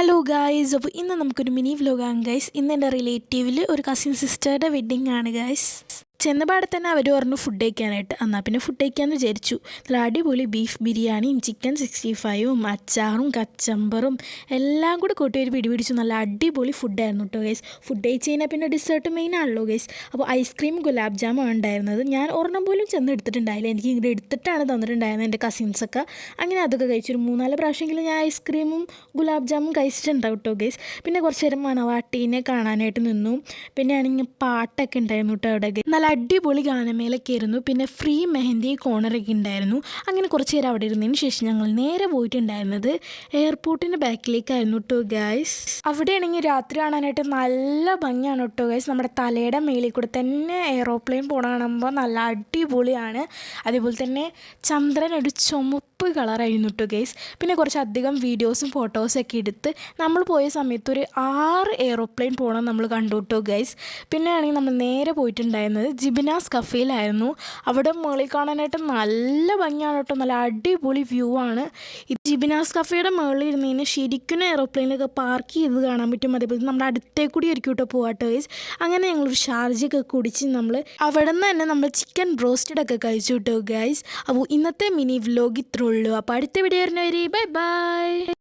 Hello guys അപ്പോൾ ഇന്ന് നമുക്കൊരു മിനി വ്ലോഗാണ് ഗൈസ് ഇന്ന് എന്റെ റിലേറ്റീവിൽ ഒരു കസിൻ സിസ്റ്ററുടെ വെഡ്ഡിങ് ആണ് ഗൈസ് ചെന്നപാടെ തന്നെ അവർ പറഞ്ഞു ഫുഡ് കഴിക്കാനായിട്ട്. എന്നാൽ പിന്നെ ഫുഡ് കഴിക്കാമെന്ന് വിചാരിച്ചു. നല്ല അടിപൊളി ബീഫ് ബിരിയാണിയും ചിക്കൻ സിക്സ്റ്റി ഫൈവും അച്ചാറും കച്ചമ്പറും എല്ലാം കൂടി കൂട്ടി ഒരു പിടി പിടിച്ചു. നല്ല അടിപൊളി ഫുഡായിരുന്നു കേട്ടോ ഗൈസ് ഫുഡ് കഴിച്ച് കഴിഞ്ഞാൽ പിന്നെ ഡിസേർട്ട് മെയിൻ ആണല്ലോ ഗൈസ് അപ്പോൾ ഐസ്ക്രീം ഗുലാബ് ജാമു ഉണ്ടായിരുന്നത്. ഞാൻ ഒരെണ്ണം പോലും ചെന്ന് എടുത്തിട്ടുണ്ടായില്ല. എനിക്ക് ഇങ്ങോട്ട് എടുത്തിട്ടാണ് തന്നിട്ടുണ്ടായിരുന്നത് എന്റെ കസിൻസൊക്കെ അങ്ങനെ അതൊക്കെ കഴിച്ചു. ഒരു മൂന്നാൽ പ്രാവശ്യമെങ്കിലും ഞാൻ ഐസ്ക്രീമും ഗുലാബ് ജാമും കഴിച്ചിട്ടുണ്ടാവും കേട്ടോ ഗൈസ് പിന്നെ കുറച്ച് നേരം മണവാട്ടീനെ കാണാനായിട്ട് നിന്നു. പിന്നെ ആണെങ്കിൽ പാട്ടൊക്കെ ഉണ്ടായിരുന്നു കേട്ടോ അവിടെ നല്ല അടിപൊളി ഗാനമേളൊക്കെ ആയിരുന്നു പിന്നെ ഫ്രീ മെഹന്തി കോർണറൊക്കെ ഉണ്ടായിരുന്നു. അങ്ങനെ കുറച്ച് നേരം അവിടെ ഇരുന്നതിന് ശേഷം ഞങ്ങൾ നേരെ പോയിട്ടുണ്ടായിരുന്നത് എയർപോർട്ടിന്റെ ബാക്കിലേക്കായിരുന്നു കേട്ടോ ഗൈസ് അവിടെയാണെങ്കിൽ രാത്രി കാണാനായിട്ട് നല്ല ഭംഗിയാണ് കേട്ടോ ഗൈസ് നമ്മുടെ തലയുടെ മേളിൽ കൂടെ തന്നെ എയറോപ്ലെയിൻ പോണ കാണുമ്പോൾ നല്ല അടിപൊളിയാണ്. അതേപോലെ തന്നെ ചന്ദ്രൻ ഒരു ചുമപ്പ് കളറായിരുന്നു കേട്ടോ ഗൈസ് പിന്നെ കുറച്ചധികം വീഡിയോസും ഫോട്ടോസൊക്കെ എടുത്ത് നമ്മൾ പോയ സമയത്ത് ഒരു ആറ് എയറോപ്ലെയിൻ പോകണം നമ്മൾ കണ്ടു കേട്ടോ ഗൈസ് പിന്നെ ആണെങ്കിൽ നമ്മൾ നേരെ പോയിട്ടുണ്ടായിരുന്നത് ജിബിനാസ് കഫേയിലായിരുന്നു അവിടെ മുകളിൽ കാണാനായിട്ട് നല്ല ഭംഗിയാണ് കേട്ടോ. നല്ല അടിപൊളി വ്യൂ ആണ്. ജിബിനാസ് കഫേയുടെ മുകളിൽ ഇരുന്നതിന് ശരിക്കും എയറോപ്ലെയിനൊക്കെ പാർക്ക് ചെയ്ത് കാണാൻ പറ്റും. അതേപോലെ നമ്മുടെ അടുത്തേക്ക് കൂടി ആയിരിക്കും കേട്ടോ പോകാട്ടോ വൈസ് അങ്ങനെ ഞങ്ങളൊരു ഷാർജയൊക്കെ കുടിച്ച് നമ്മൾ അവിടെ നിന്ന് തന്നെ നമ്മൾ ചിക്കൻ ബ്രോസ്റ്റഡ് ഒക്കെ കഴിച്ചു കേട്ടോ ഗൈസ് അപ്പോൾ ഇന്നത്തെ മിനി വ്ലോഗ് ഇത്രേ ഉള്ളൂ. അപ്പോൾ അടുത്ത വീഡിയോ വരുന്നവരെ ബൈ ബൈ